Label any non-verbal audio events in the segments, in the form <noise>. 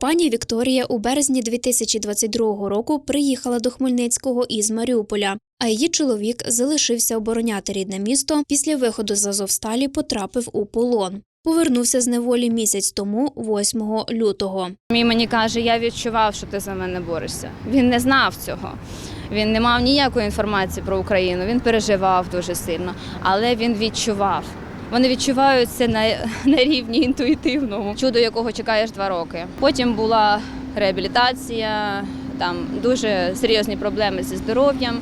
Пані Вікторія у березні 2022 року приїхала до Хмельницького із Маріуполя, а її чоловік залишився обороняти рідне місто. Після виходу з Азовсталі потрапив у полон. Повернувся з неволі місяць тому, 8 лютого. Мій мені каже, я відчував, що ти за мене борешся. Він не знав цього. Він не мав ніякої інформації про Україну. Він переживав дуже сильно, але він відчував. Вони відчувають це на, <laughs> на рівні інтуїтивному, чудо якого чекаєш два роки. Потім була реабілітація, там дуже серйозні проблеми зі здоров'ям,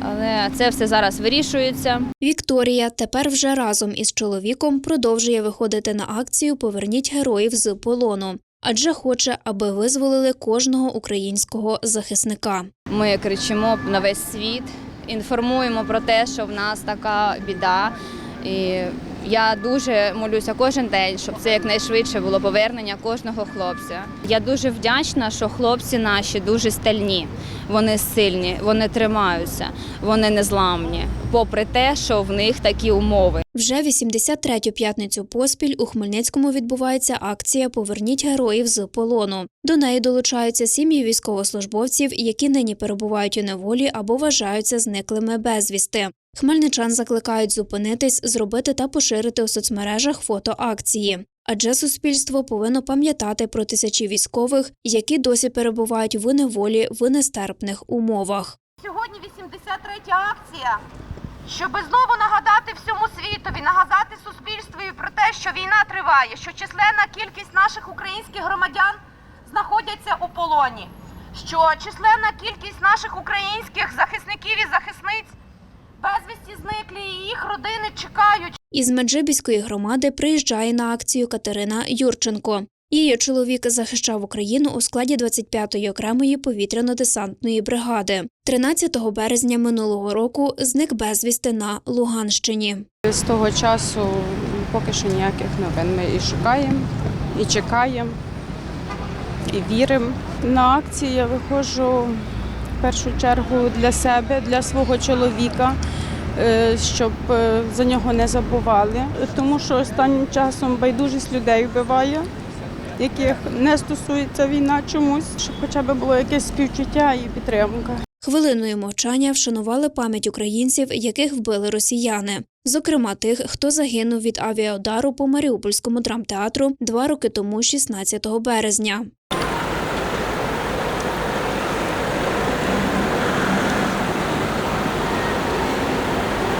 але це все зараз вирішується. Вікторія тепер вже разом із чоловіком продовжує виходити на акцію Поверніть героїв з полону, адже хоче, аби визволили кожного українського захисника. Ми кричимо на весь світ, інформуємо про те, що в нас така біда. І я дуже молюся кожен день, щоб це якнайшвидше було повернення кожного хлопця. Я дуже вдячна, що хлопці наші дуже стальні, вони сильні, вони тримаються, вони незламні, попри те, що в них такі умови. Вже 83-ю п'ятницю поспіль у Хмельницькому відбувається акція Поверніть героїв з полону. До неї долучаються сім'ї військовослужбовців, які нині перебувають у неволі або вважаються зниклими безвісти. Хмельничан закликають зупинитись, зробити та поширити у соцмережах фото акції. Адже суспільство повинно пам'ятати про тисячі військових, які досі перебувають в неволі в нестерпних умовах. Сьогодні 83-я акція, щоб знову нагадати всьому світові, нагадати суспільству про те, що війна триває, що численна кількість наших українських громадян знаходяться у полоні, що численна кількість наших українських захисників і захисниць безвісті зниклі, і їх родини чекають, Із Меджибіської громади приїжджає на акцію Катерина Юрченко. Її чоловік захищав Україну у складі 25-ї окремої повітряно-десантної бригади. 13 березня минулого року зник безвісти на Луганщині. З того часу поки що ніяких новин. Ми і шукаємо, і чекаємо, і віримо. На акції я виходжу першу чергу для себе, для свого чоловіка, е, щоб е, за нього не забували. Тому що останнім часом байдужість людей вбиває, яких не стосується війна чомусь, щоб хоча б було якесь співчуття і підтримка. Хвилиною мовчання вшанували пам'ять українців, яких вбили росіяни. Зокрема, тих, хто загинув від авіаудару по Маріупольському драмтеатру два роки тому, 16 березня.